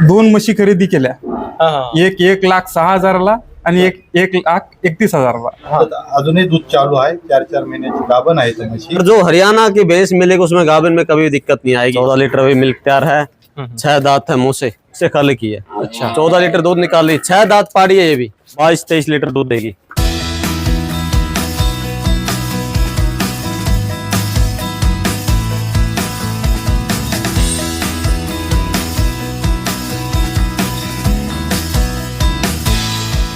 दोन म्हशी खरेदी केल्या. हा, हा. एक एक लाख सहा हजाराला आणि एक एक लाख एकतीस हजाराला. अजूनही दूध चालू आहे. चार चार महिन्याची गाभण आहे त्या म्हशी. और जो हरियाणा की भैंस मिलेगी उसमें गाभिन में कभी दिक्कत नहीं आएगी। चौदह लीटर भी मिल्क तैयार है। छह दांत है मुँह से से खाली की है। अच्छा। चौदह लीटर दूध निकाल ली। छह दांत पाड़ी है ये भी। बाईस तेईस लीटर दूध देगी।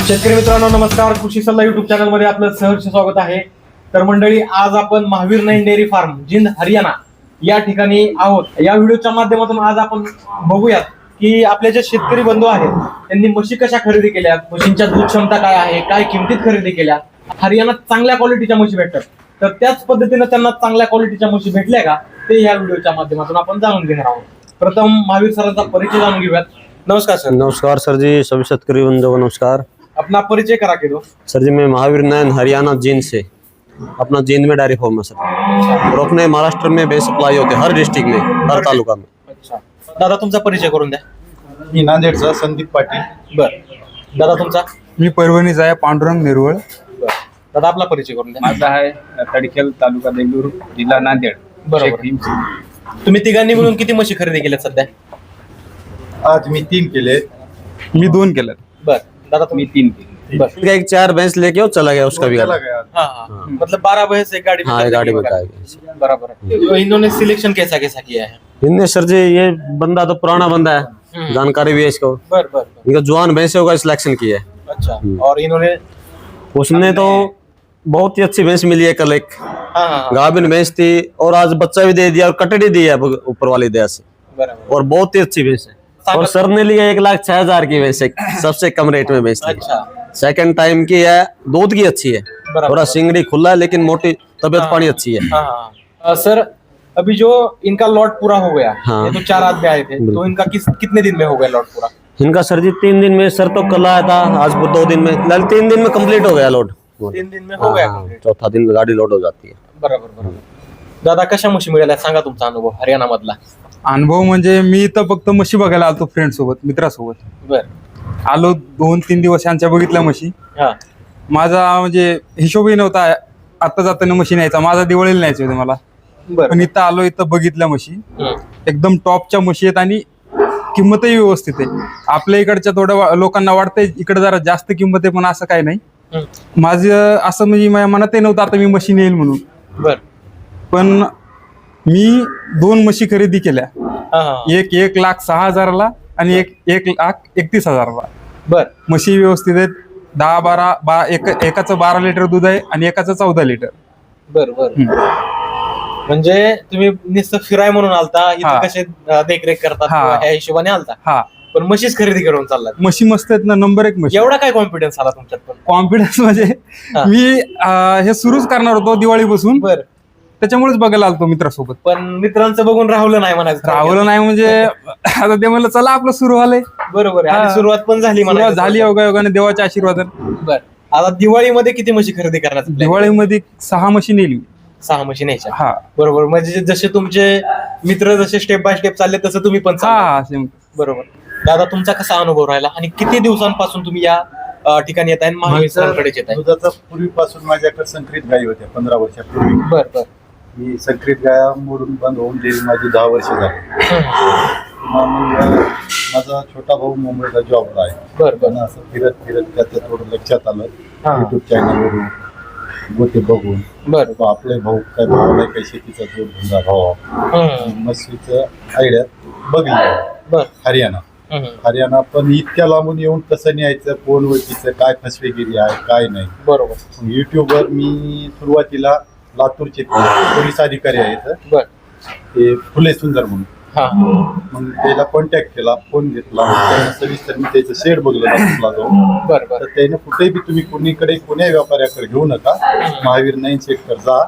शेतकरी मित्रांनो नमस्कार. कृषी सल्ला युट्यूब चॅनलमध्ये आपलं सहर्ष स्वागत आहे. तर मंडळी आज आपण Mahavir nine dairy farm Jind Haryana या ठिकाणी आहोत. या व्हिडिओच्या माध्यमातून आज आपण बघूयात की आपले जे शेतकरी बंधू आहेत त्यांनी म्हशी कशा खरेदी केल्या म्हशींच्या दूध क्षमता काय आहे काय किमतीत खरेदी केल्या? हरियाणात चांगल्या क्वालिटीच्या म्हशी भेटतात. तर त्याच पद्धतीनं त्यांना चांगल्या क्वालिटीच्या म्हशी भेटल्या का? ते या व्हिडिओच्या माध्यमातून आपण जाणून घेणार आहोत. प्रथम महावीर सरांचा परिचय जाणून घेऊयात. नमस्कार सर. नमस्कार सर जी सभी शेतकरी बंधुओं को नमस्कार. अपना परिचय करा के दो। सर जी मैं महावीर नयन हरियाणा जींद से। अपना जींद में डायरी फार्म है सर। और अपने महाराष्ट्र में बेस सप्लाई होते हर डिस्ट्रिक्ट में हर तालुका में। अच्छा। दादा तुमचा परिचय करून द्या। मी नांदेडचा संदीप पाटील। बर। दादा तुमचा? मी परभणीचा आहे पांडुरंग निरवळ। बर. दादा आपला परिचय करून द्या. माझा आहे तडखेल तालुका देगलूर जिल्हा नांदेड. बरोबर. शेख भीमसिंग. तुम्ही तिघांनी मिळून किती म्हशी खरेदी केल्यात सध्या? आज मी तीन केले मी दोन केल्यात बर. दादा तुम्ही मी तीन. बर इनका एक चार भैंस लेके वो चला गया उसका भी चला गया। हाँ हाँ मतलब बारह भैंस एक गाड़ी में हाँ एक गाड़ी में बराबर। है। तो इन्होंने सिलेक्शन कैसा कैसा किया है? इनने सर जी ये बंदा तो पुराना बंदा है। जानकारी भी है इसको। बर बर बर। इनका जवान भैंसों का सिलेक्शन किया है। अच्छा। और इन्होंने उसने तो बहुत ही अच्छी भैंस मिली है कल एक। हाँ हाँ हाँ, गाभिन भैंस थी और आज बच्चा भी दे दिया और कटड़ी दी है ऊपर वाली दया से। और बहुत ही अच्छी भैंस है। और सर ने लिया एक लाख छह हज़ार की वैसे सबसे कम रेट में ली अच्छा। सेकंड टाइम की है दूध की अच्छी है। थोड़ा सिंगड़ी खुला है लेकिन मोटी तबियत पानी अच्छी है। हाँ हाँ। हाँ। सर अभी जो इनका लॉट पूरा हो गया हाँ। तो चार आदमी आए थे तो इनका किस कितने दिन में हो गया लॉट पूरा? इनका सर जी तीन दिन में सर तो कल आया था आज दो दिन में लल तीन दिन में कंप्लीट हो गया लोड तीन दिन में हो गया हाँ, चौथा दिन गाड़ी लोड हो जाती है। बरोबर बरोबर। दादा कशा म्हशी मिळाल्या? सांगा तुमचा अनुभव हरियाणा मधला अनुभव म्हणजे मी तर फक्त म्हशी बघायला आलतो फ्रेंड सोबत मित्रासोबत. बर. आलो दोन तीन दिवस यांच्या बघितल्या म्हशी. हा. माझा म्हणजे हिशोबही नव्हता आता जाताना म्हशी न्यायचा माझा दिवाळीला न्यायचे होते मला. बर. पण इथं आलो इथं बघितल्या म्हशी. एकदम टॉपच्या म्हशी आहेत आणि किंमतही व्यवस्थित आहे. आपल्या इकडच्या थोड्या वा- लोकांना वाटतंय इकडे जरा जास्त किंमत आहे पण असं काही नाही. हम्म. माझं असं म्हणजे माझ्या मनातही नव्हतं आता मी म्हशी नेईल म्हणून. बर. पण मी दोन म्हशी खरेदी केल्या. एक एक लाख सहा हजाराला आणि एक एक लाख एकतीस हजाराला. बर. म्हशी व्यवस्थित आहेत. दहा बारा बा एक एकाचं बारा लिटर दूध आहे आणि एकाचं चौदा लिटर. बर बर. म्हणजे तुम्ही नुसतं फिराय म्हणून आलता इथं. कसे देखरेख हा. किंवा ह्या हिशोबाने आलता. हा. पण म्हशीच खरेदी करून चाललात. म्हशी मस्त आहेत ना नंबर एक म्हशी. एवढा काय कॉन्फिडन्स आला तुमच्यात पण? कॉन्फिडन्स म्हणजे. मी अं, हे सुरूच करणार होतो दिवाळीपासून. बर. त्याच्यामुळेच बघायला आलतो मित्रासोबत. पण मित्रांचं बघून राहुलं नाही म्हणायचं राहुलं नाही म्हणजे आता ते म्हणलं चला आपलं सुरू झालंय. बरोबर आहे. आणि हा. सुरुवात पण झाली सुरुवात म्हणायचं. झाली योगा योगाने देवाच्या आशीर्वादाने. बर. आता दिवाळीमध्ये किती म्हशी खरेदी करण्यात दिवाळीमध्ये सहा म्हशी नेली. सहा म्हशी न्यायच्या. हा. बरोबर. म्हणजे जसे तुमचे मित्र जसे स्टेप बाय स्टेप चालले तसं तुम्ही पण हा चालला. हा, same. बरोबर. दादा तुमचा कसा अनुभव राहिला आणि किती दिवसांपासून तुम्ही या अं, ठिकाणी येत आहे महावीरांकडेच येत आहे दुधाचा पूर्वीपासून माझ्याकडे संकरित गायी होत्या पंधरा वर्षापूर्वी. बर बर. मी संकरित गाया मोडून बंद होऊन गेली माझी दहा वर्ष झाली. माझा छोटा भाऊ मुंबईला जॉबला आहे. पण असं फिरत फिरत त्याच्या थोडं लक्षात आलं. युट्यूब चॅनलवरून गोटे बघून. बर. आपले भाऊ काय भावाला काही शेतीचा जोडधंदा भावा. म्हशीचं आयडिया बघली बर. हरियाणा. हरियाणा पण इतक्या लांबून येऊन कसं न्यायचं कोण ओळखीचं काय फसवेगिरी आहे काय नाही. बरोबर. युट्यूबवर मी सुरुवातीला लातूरचे पोलीस अधिकारी आहेत. बर. ते फुले सुंदर म्हणून. हा. मग त्याला कॉन्टॅक्ट केला फोन घेतला. त्यानं सविस्तर मी त्याचं शेड बघलं लातूरला जाऊन. बर बर. तर त्याने कुठेही बी तुम्ही कोणीकडे कोण्या व्यापाऱ्याकडे घेऊ नका. महावीर नाईन सेक्टर जा.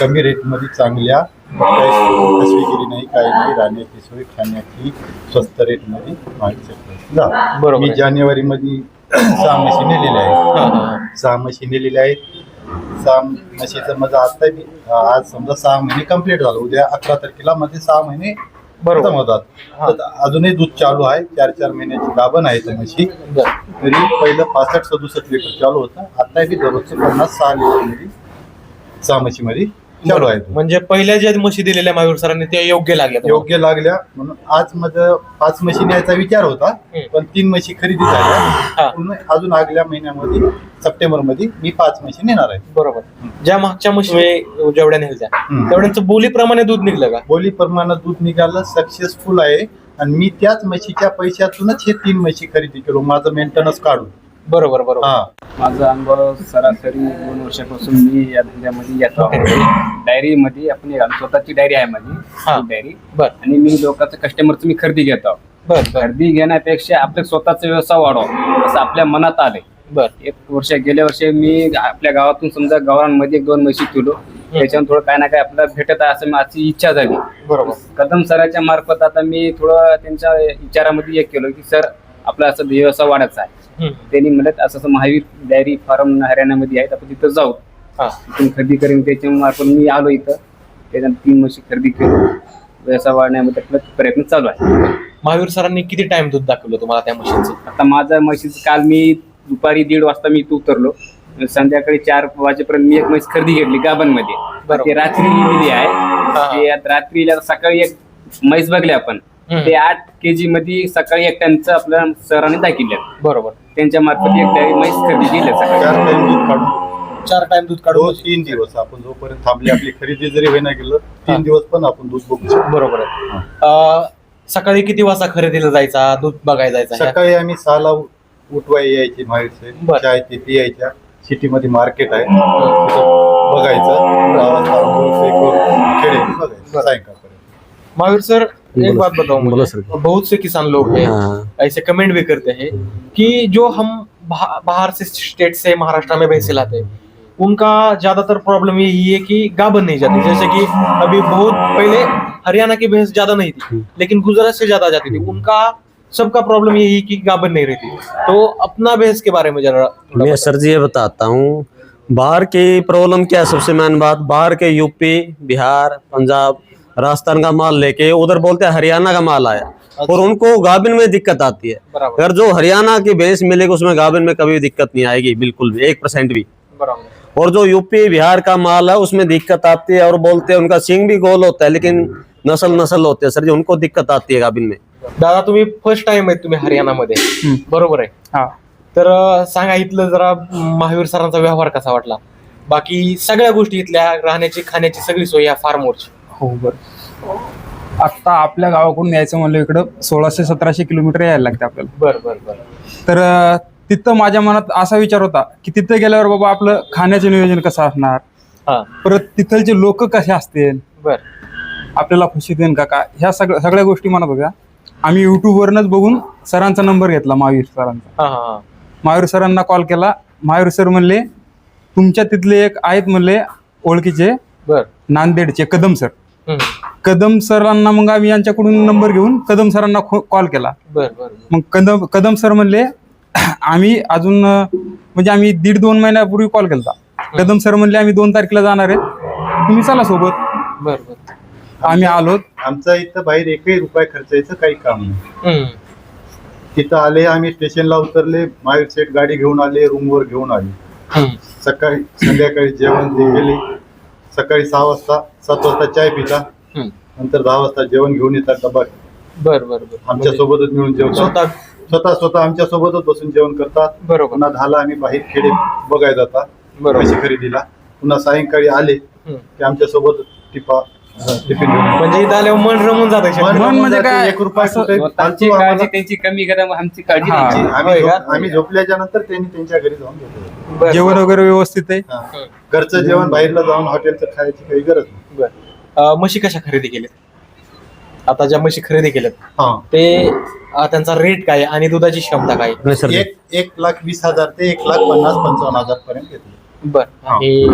कमी रेटमध्ये चांगल्या काही फसवेगिरी नाही काही नाही राहण्याची सोय खाण्याची स्वस्त रेटमध्ये महावीर सेक्टर जा. बरोबर मी आहे. जानेवारीमध्ये सहा म्हशी नेलेल्या आहेत. सहा म्हशी नेलेल्या आहेत. सहा म्हशीचं माझं आता आज समजा सहा महिने कंप्लीट झालं. उद्या अकरा तारखेला मध्ये सहा महिने. खतम होतात. अजूनही दूध चालू आहे. चार चार महिन्याची गाभण आहे त्या म्हशी. तरी पहिलं पासष्ट सदुसष्ट लिटर चालू होतं. आता बी दररोजचं पन्नास सहा लिटरमध्ये सहा म्हशीमध्ये चालू आहे. म्हणजे पहिल्या ज्या म्हशी दिलेल्या महावीर सरांनी ते योग्य लागले योग्य लागल्या. म्हणून आज माझं पाच म्हशी न्यायचा विचार होता हम्म. पण तीन म्हशी खरेदी हा. झाल्या अजून आगल्या महिन्यामध्ये सप्टेंबरमध्ये मी पाच म्हशी नेणार आहे. बरोबर. ज्या मागच्या म्हशी जेवढ्या हम्म. तेवढ्यांचं बोलीप्रमाणे दूध निघलं का? बोली प्रमाणात दूध निघालं सक्सेसफुल आहे. आणि मी त्याच म्हशीच्या पैशातूनच हे तीन म्हशी खरेदी केलो माझं मेंटेनन्स काढून. बरोबर बरोबर. हा. माझा अनुभव सरासरी दोन वर्षापासून मी या धंद्यामध्ये येतो डायरीमध्ये आपण एक- स्वतःची डायरी आहे माझी हा. डायरी बर. आणि मी लोकांचं कस्टमरचं मी खरेदी घेतो. बर बर. खरेदी घेण्यापेक्षा आपलं स्वतःचा व्यवसाय वाढवा असं आपल्या मनात आलंय. बर. एक वर्ष गेल्या वर्षी मी आपल्या गावातून समजा गावांमध्ये एक दोन म्हशी तुलो त्याच्यावर थोडं काय ना काय आपल्याला भेटत आहे असं माझी इच्छा झाली. बरोबर. कदम सराच्या मार्फत आता मी थोडं त्यांच्या विचारामध्ये एक केलं की सर आपला असं व्यवसाय वाढायचा आहे. त्यांनी म्हणत असं असं महावीर डायरी फार्म हरियाणामध्ये आहेत आपण तिथं जाऊ. तिथून खरेदी करेन त्याच्या मार्फत मी आलो इथं. त्याच्यानंतर तीन म्हशी खरेदी केली. व्यवसाय वाढण्यामध्ये आपला प्रयत्न चालू आहे. महावीर सरांनी किती टाइम दूध दाखवलं तुम्हाला त्या म्हशीचं आता माझा म्हशीचं काल मी दुपारी दीड वाजता मी इथं उतरलो. संध्याकाळी चार वाजेपर्यंत मी एक म्हैस खरेदी घेतली गाबांमध्ये. ते रात्री लिहिलेली आहे. रात्रीला सकाळी एक म्हैस बघली आपण. ते आठ के जी मध्ये सकाळी एक टनचं आपल्या सरांनी दाखिले बरोबर. त्यांच्या मार्फत एक डायरी म्हैस खरेदी केली सकाळी. चार टाइम दूध काढून. चार टाइम दूध रोज तीन दिवस आपण जोपर्यंत थांबली आपली खरेदी जरी होईना गेलं. तीन दिवस पण आपण दूध बघू शकतो. बरोबर आहे. अं, सकाळी किती वाजता खरेदीला जायचा दूध बघायला जायचा? सकाळी आम्ही सहाला उ- उठवाय यायची बाहेरचे बर. चाय ते पियायच्या सिटीमध्ये मार्केट आहे. तिथं बघायचं. खेडे बघायचं. सायंकाळपर्यंत. महावीर सर एक बात बताओ मुझे। बहुत से किसान लोग हैं हाँ। ऐसे कमेंट भी करते हैं कि जो हम बहा- बाहर से स्टेट से महाराष्ट्र में भैंसे लाते हैं उनका ज़्यादातर प्रॉब्लम यही है कि गाबन नहीं जाती। जैसे कि अभी बहुत पहले हरियाणा की भैंस ज़्यादा नहीं थी लेकिन गुजरात से ज़्यादा जाती थी। उनका सबका प्रॉब्लम यही कि गाबन नहीं रहती। तो अपना भैंस के बारे में जरा मैं सर जी ये बताता हूँ बाहर की प्रॉब्लम क्या है? सबसे मेन बात बाहर के यूपी बिहार पंजाब राजस्थान का माल लेके उधर बोलते हैं हरियाणा का माल आया। और उनको गाभिन में दिक्कत आती है। अगर जो हरियाणा की भैंस मिलेगी उसमें गाभिन में कभी दिक्कत नहीं आएगी बिल्कुल भी एक परसेंट भी। और जो यूपी बिहार का माल है उसमें दिक्कत आती है और बोलते हैं उनका सिंग भी गोल होता है लेकिन नस्ल नस्ल होते हैं सर जी उनको दिक्कत आती है गाभिन में। दादा तुम्ही फ़र्स्ट टाइम आहे तुम्ही हरियाणामध्ये. बरोबर आहे. हा. तर अं, सांगा इथलं जरा महावीर सरांचा व्यवहार कसा वाटला? बाकी सगळ्या गोष्टी इथल्या राहण्याची खाण्याची सगळी सोय या फार्मवरची हो बरं. आत्ता आपल्या गावाकडून यायचं म्हणलं इकडं सोळाशे सतराशे किलोमीटर यायला लागते आपल्याला. बर बर बर. तर अं, तिथं माझ्या मनात असा विचार होता की तिथं गेल्यावर बाबा आपलं खाण्याचं नियोजन कसं असणार? हा. परत तिथलचे लोक कसे असतील? बर. आपल्याला खुशी देईन का का ह्या सगळ्या सगळ्या गोष्टी म्हणत होत्या. आम्ही युट्यूबवरनच बघून सरांचा नंबर घेतला महावीर सरांचा. हा हा हा. महावीर सरांना कॉल केला. महावीर सर म्हणले तुमच्या तिथले एक आहेत म्हणले ओळखीचे बर. नांदेडचे कदम सर. कदम सरांना मग आम्ही यांच्याकडून नंबर घेऊन कदम सरांना कॉल केला. बर बर मग कदम कदम सर म्हणले आम्ही अजून म्हणजे आम्ही दीड दोन महिन्यापूर्वी कॉल केला कदम सर म्हणले आम्ही दोन तारखेला जाणार आहेत. तुम्ही चला सोबत. बर बर. आम्ही आलो. आमचा इथं बाहेर एकही रुपये खर्चायचं काही काम नाही. तिथं आले आम्ही स्टेशनला उतरले महावीर सेट गाडी घेऊन आले रूमवर घेऊन आले. सकाळी संध्याकाळी जेवण गेले सकाळी सहा वाजता सात वाजता चाय पिता. हम्म. नंतर दहा वाजता जेवण घेऊन येतात डबा बर बर बर. आमच्या सोबतच मिळून जेवतात. स्वतः? स्वतः स्वतः आमच्या सोबतच बसून जेवण करतात. बरोबर. पुन्हा दहाला आम्ही बाहेर खेडे बघायला जातात. बरोबर. पैसे खरेदीला. पुन्हा सायंकाळी आले हम्म. की आमच्यासोबत टिपा म्हणजे इथं आल्यावर मन रमून जात मन म्हणजे काय? एक रुपया असं कुठे स्वतःची फालतू काळजी आम्हाला- त्यांची कमी करा मग आमची काळजी हा. आम्ही होय का? झोप- आम्ही झोपल्याच्या नंतर त्यांनी त्यांच्या घरी जाऊन. जेवण वगैरे व्यवस्थित आहे? हा. घरचं जेवण बाहेरला जाऊन हॉटेलचं खायची काही गरज नाही. बर. अं, म्हशी कशा खरेदी केल्यात? आता ज्या म्हशी खरेदी केल्यात हा. ते अं, त्यांचा रेट काय आणि दुधाची क्षमता काय जी एक एक लाख वीस हजार ते एक लाख पन्नास पंचावन्न हजार पर्यंत घेतले. बर हा. आणि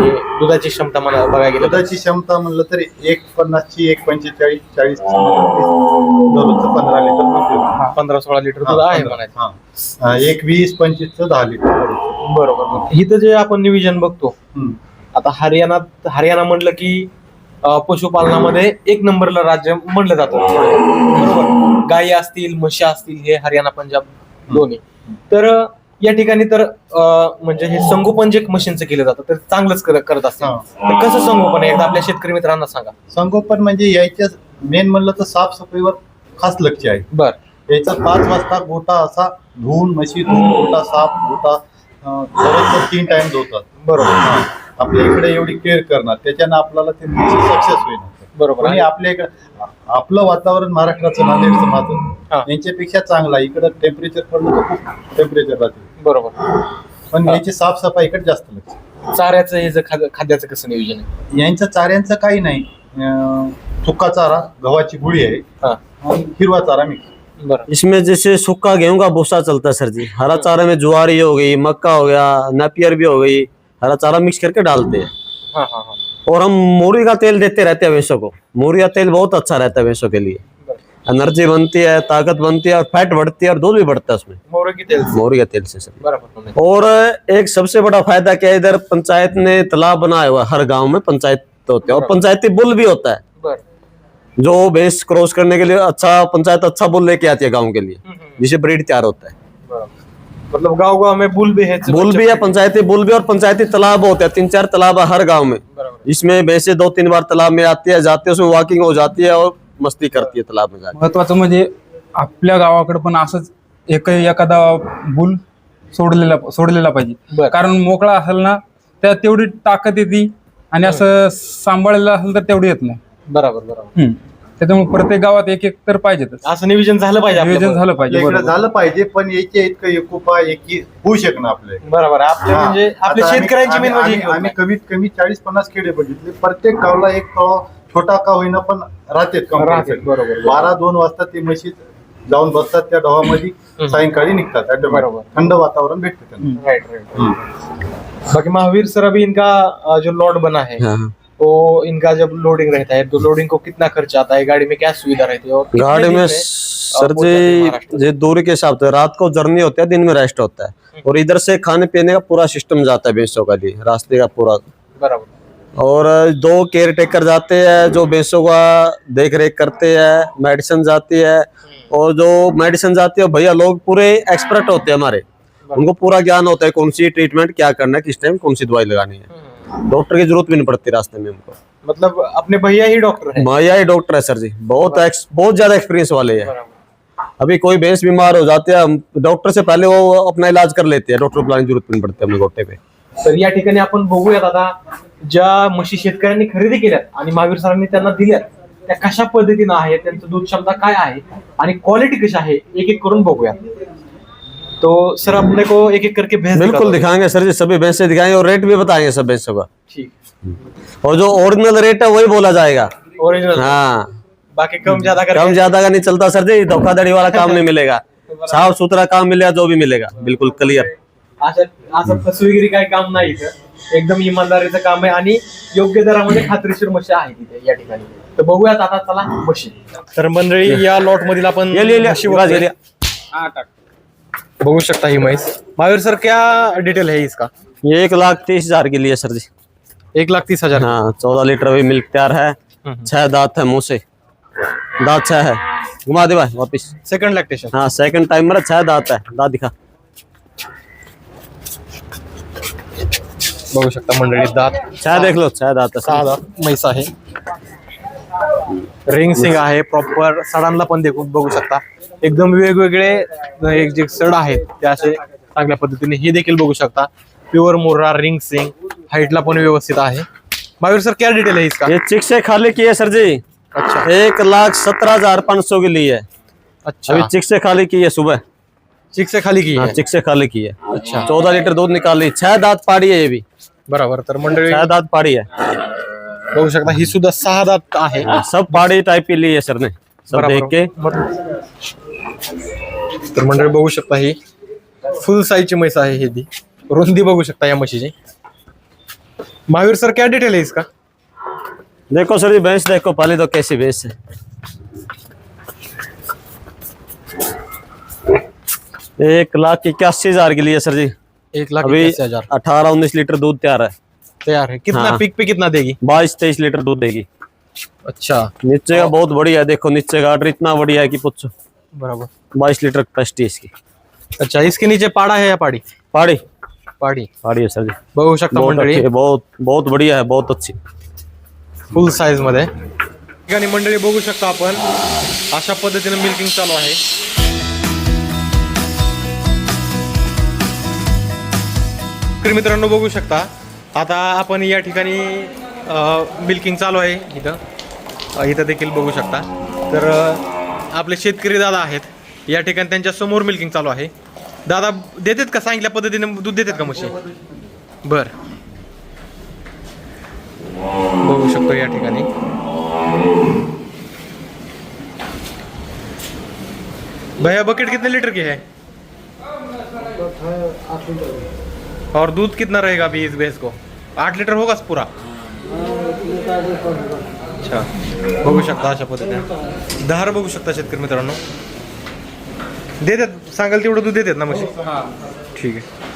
दुधाची क्षमता मला बघायला गेलं तर दुधाची क्षमता म्हणलं तर एक पन्नासची एक पंचेचाळीस चाळीस दररोजचं पंधरा लिटर दूध देतो. पंधरा सोळा लिटर दूध आहे म्हणायचं हा. हा, एक वीस पंचवीसचं दहा लिटर दररोजचं. बरोबर इथं जे आपण निविजन बघतो हम्म. आता हरियाणात हरियाणा म्हणलं की अं, पशुपालनामध्ये एक नंबरला राज्य म्हणलं जातं बरोबर गायी असतील म्हशी असतील हे हरियाणा पंजाब दोन्ही तर अं, या ठिकाणी तर अं, म्हणजे हे संगोपन जे मशीनचं केलं जातं तर चांगलंच कर- करत असतील. हा. तर कसं संगोपन आहे? एकदा आपल्या शेतकरी मित्रांना सांगा. संगोपन म्हणजे यायच्या मेन म्हणलं तर साफसफाईवर खास लक्ष आहे. बर. याचा पाच वाजता गोटा असा धुवून म्हशी धुवून गोटा साफ गोटा अं, तीन टाइम धुतात बरोबर. हा. आपल्या इकडे एवढी केअर करणार. त्याच्यानं आपल्याला ते सक्सेस होईल. बरोबर. आणि आपल्या इकडे आपलं वातावरण महाराष्ट्राचं नांदेडचं हा. माझं यांच्यापेक्षा चांगलं आहे. इकडं टेम्परेचर पडलं तर खूप टेम्परेचर राहते. बरोबर. पण याची साफसफाईकडे जास्त लक्ष. चाऱ्याचं हे जे खाद्य- खाद्याचं कसं नियोजन आहे? यांचं चाऱ्यांचं काही नाही. अं, सुका चारा गव्हाची गुळी आहे. हा. आणि हिरवा चारा मिक्स बरं. इसमें जैसे सूखा गेहूं का भूसा चलता है सर जी। हरा चारा में ज्वारी हो गई मक्का हो गया नापियर भी हो गई हरा चारा मिक्स करके डालते हैं। हा हा हा। और हम मूरी का तेल देते रहते हैं भैंसों को। मूरी का तेल बहुत अच्छा रहता है भैंसों के लिए। एनर्जी बनती है ताकत बनती है और फैट बढ़ती है और दूध भी बढ़ता है उसमें। मोहर की तेल मूरी का तेल से सर। और एक सबसे बड़ा फ़ायदा क्या है इधर पंचायत ने तालाब बनाया हुआ हर गाँव में पंचायत होते हैं और पंचायती बुल भी होता है। जो भैंस क्रॉस करने के लिए अच्छा पंचायत अच्छा बुल लेके आती है गाँव के लिए जिसे ब्रीड तैयार होता है। मतलब गाँव गाँव में बुल भी है बुल भी है पंचायती बुल भी और पंचायती तालाब होते हैं तीन चार तालाब है हर गाँव में। इसमें भैंसे दो तीन बार तालाब में आती है जाती है उसमें वॉकिंग हो जाती है और मस्ती करती है तालाब में महत्वाचं म्हणजे आपल्या गावाकडे पण असंच एक एखादा बुल सोडलेला सोडलेला पाहिजे बर. कारण मोकळा असेल ना त्यात तेवढी ताकद येते आणि असं सांभाळलेलं असेल तर तेवढी येत नाही बरोबर बरोबर हम्म. त्याच्यामुळे प्रत्येक गावात एक एक तर पाहिजेतच असं नियोजन झालं पाहिजे आपलं नियोजन. झालं पाहिजे बरोबर. झालं पाहिजे पण याच्या इतकं एकोपा एकी होऊ शकणं आपल्या इकडे. बरोबर आपले हा. म्हणजे आपल्या शेतकऱ्यांची मेन आम्ही- म्हणजे कमीत कमी चाळीस पन्नास खेडे बघितले प्रत्येक गावला एक छोटा का होईना पण राहतेत compulsory. राहतेत, बरोबर. बारा दोन वाजता ते म्हशी जाऊन बसतात त्या डोहामध्ये सायंकाळी निघतात automatic. थंड वातावरण भेटते त्यांना. राइट राइट बाकी महावीर सर अभी इनका अ, जो लॉट बना है हाँ, हाँ। वो इनका जब लोडिंग रहता है तो लोडिंग को कितना खर्च आता है? गाड़ी में क्या सुविधा रहती है? और कितने गाड़ी दिन में सर पहुँच जाते हैं जी? जी दूरी के हिसाब से रात को जर्नी होता है दिन में रेस्ट होता है। और इधर से खाने पीने का पूरा सिस्टम जाता है भैंसों का लिए रास्ते का पूरा। बराबर। और दो केयर टेकर जाते हैं जो भैंसों का देख रेख करते हैं मेडिसिन जाती है। और जो मेडिसिन जाती है भैया लोग पूरे एक्सपर्ट होते हैं हमारे। उनको पूरा ज्ञान होता है कौन सी ट्रीटमेंट क्या करना है किस टाइम कौन सी दवाई लगानी है। डॉक्टर की ज़रूरत भी नहीं पड़ती रास्ते में उनको। मतलब अपने भैया ही डॉक्टर है? भैया ही डॉक्टर है सर जी। बहुत एक्स, बहुत ज़्यादा एक्सपीरियंस वाले हैं। अभी कोई भैंस बीमार हो जाती है डॉक्टर से पहले वो अपना इलाज कर लेते हैं। डॉक्टर बुलाने की ज़रूरत नहीं पड़ती है अपने गोटे पे। तर या ठिकाणी आपण बघूयात आता ज्या म्हशी शेतकऱ्यांनी खरेदी केल्यात आणि महावीर सरांनी त्यांना दिल्यात त्या कशा पद्धतीनं आहे त्यांचं दूध क्षमता काय आहे आणि क्वालिटी कशी आहे एक एक करून बघूया तो सर अपने को एक एक करके भैंस बिल्कुल। दिखाएंगे सर जी सभी भैंसे दिखाएंगे और रेट भी बताएंगे सब भैंसों का। ठीक। और जो ओरिजिनल रेट है वही बोला जाएगा। ओरिजिनल हाँ। बाकी कम ज्यादा कम ज्यादा का नहीं चलता सर जी धोखाधड़ी वाला काम नहीं मिलेगा। साफ सुथरा काम मिलेगा जो भी मिलेगा। बिल्कुल क्लियर असं असं फसवेगिरी काही काम नाही इथं. एकदम इमानदारीचं काम आहे आणि योग्य दरामध्ये खात्रीशीर म्हशी आहे तिथे या ठिकाणी. तर बघूयात आता चला म्हशी तर मंडळी या लॉट मधील आपण ये ये बघू शकता ही म्हैस. महावीर सर क्या डिटेल है इसका? ये एक लाख तीस हजार के लिए सर जी. एक लाख तीस हजार? हाँ चौदह लीटर भी मिल्क तैयार है। छह दांत है मुंह से। दांत छह है। घुमा दे भाई वापिस। सेकंड लॅक्टेशन हाँ सेकंड टाइम मेरा छह दांत है। दांत दिखा। बघू शकता मंडळी दात. छह देख लो छह दांत है सहा दात म्हैस आहे. रिंग सिंग आहे प्रॉपर सडांना पण देखून बघू शकता. एकदम वेगवेगळे एक जे सड आहेत ते असे चांगल्या पद्धतीने हे देखील बघू शकता. प्युअर मुर्रा रिंग सिंग हाईटला पण व्यवस्थित आहे. महावीर सर क्या डिटेल है इसका? ये चिक से खाली की है सर जी? अच्छा. एक लाख सत्रह हजार पाँच सौ की ली है अच्छा. अभी चिक से खाली की है सुबह. चिक से खाली की हाँ है। चिक से खाली की है। अच्छा। चौदह लीटर दूध निकाल। ली छह दांत पाड़ी है ये भी। बरोबर तर मंडळी छह दांत पाड़ी है। बघू शकता ही सुद्धा सहा दात आहे. हाँ, सब पाड़ी टाइप की ली है सर ने। सब देख के। तर मंडळी बघू शकता ही फुल साईजची म्हैस आहे ही ती रुंदी बघू शकता या म्हशीची. महावीर सर क्या डिटेल है इसका? देखो सर जी भैंस देखो पहले तो कैसी भैंस है। एक लाख इक्यासी हज़ार के लिए सर जी। एक लाख अभी हज़ार। अठारह उन्नीस लीटर दूध तैयार है। तैयार है। कितना हाँ। पिक पे कितना देगी? बाईस तेईस लीटर दूध देगी। अच्छा। नीचे का बहुत बढ़िया है देखो नीचे का आर्डर इतना बढ़िया है कि पूछो। बराबर। बाईस लीटर कैपेसिटी इसकी। अच्छा इसके नीचे पाड़ा है या पाड़ी? पाड़ी। पाड़ी। पाड़ी है सर जी। बघू शकता बहुत मंडळी बहुत बहुत बढ़िया है बहुत अच्छी। फुल साईज मध्ये ठिकाणी मंडळी बघू शकता आपण अशा पद्धतीने मिल्किंग चालू आहे. तर मित्रांनो बघू शकता. आता आपण या ठिकाणी मिल्किंग चालू आहे इथं. इथं देखील बघू शकता. तर आपले शेतकरी दादा आहेत. या ठिकाणी त्यांच्यासमोर मिल्किंग चालू आहे. दादा देतात का? सांगितल्या पद्धतीने दूध देतात का म्हशी? बर. बघू शकतो या ठिकाणी. भैया बकेट कितने लीटर की है? और दूध कितना रहेगा अभी इस भैंस को? आठ लिटर होगा पूरा? अच्छा बघू शकता अशा पद्धतीने. दहार बघू शकता शेतकरी मित्रांनो. देतात सांगाल तेवढं दूध देतात ना म्हशी? ठीक आहे.